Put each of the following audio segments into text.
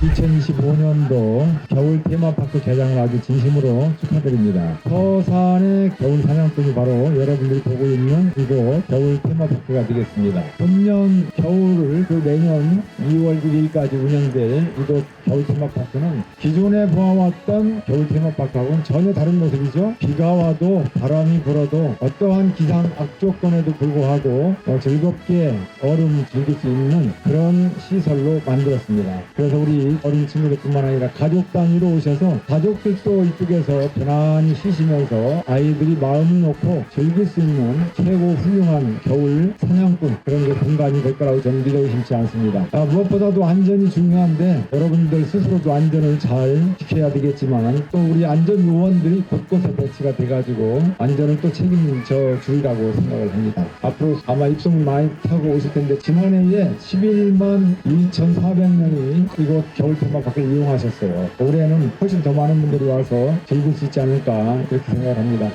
2025년도 겨울 테마파크 개장을 아주 진심으로 축하드립니다. 서산의 겨울 사냥꾼이 바로 여러분들이 보고 있는 이곳 겨울 테마파크가 되겠습니다. 금년 겨울을 그 내년 2월 1일까지 운영될 이곳 겨울 테마파크는 기존에 보아왔던 겨울 테마파크하고는 전혀 다른 모습이죠. 비가 와도 바람이 불어도 어떠한 기상 악조건에도 불구하고 어, 즐겁게 얼음 즐길 수 있는 그런 시설로 만들었습니다. 그래서 우리 어린 친구들뿐만 아니라 가족 단위로 오셔서 가족들도 이쪽에서 편안히 쉬시면서 아이들이 마음을 놓고 즐길 수 있는 최고 훌륭한 겨울 사냥꾼 그런 게 공간이 될 거라고 저는 믿어 의심치 않습니다. 아, 무엇보다도 안전이 중요한데 여러분들 스스로도 안전을 잘 지켜야 되겠지만 또 우리 안전 요원들이 곳곳에 배치가 돼가지고 안전을 또 책임져 주리라고 생각을 합니다. 앞으로 아마 입소문 많이 타고 오실 텐데 지난해에 11만 2,400명이 이곳 겨울철만 가끔 이용하셨어요. 올해는 훨씬 더 많은 분들이 와서 즐길 수 있지 않을까 이렇게 생각을 합니다.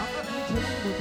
아까